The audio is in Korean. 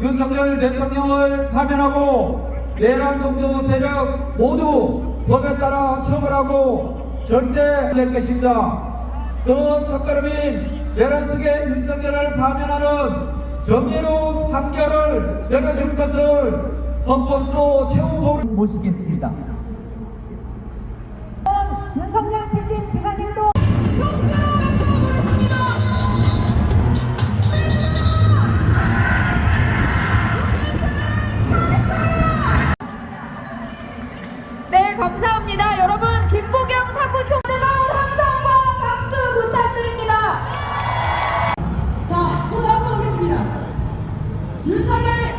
윤석열 대통령을 파면하고 내란 동조 세력 모두 법에 따라 처벌하고 절대 될 것입니다. 그 첫걸음인 내란 속의 윤석열을 파면하는 정의로운 판결을 내려줄 것을 헌법소 최후보를 모시겠습니다. 감사합니다. 여러분, 김보경 사무총재가 삼성과 박수 부탁드립니다. 자, 또 다음 가보겠습니다. 윤석열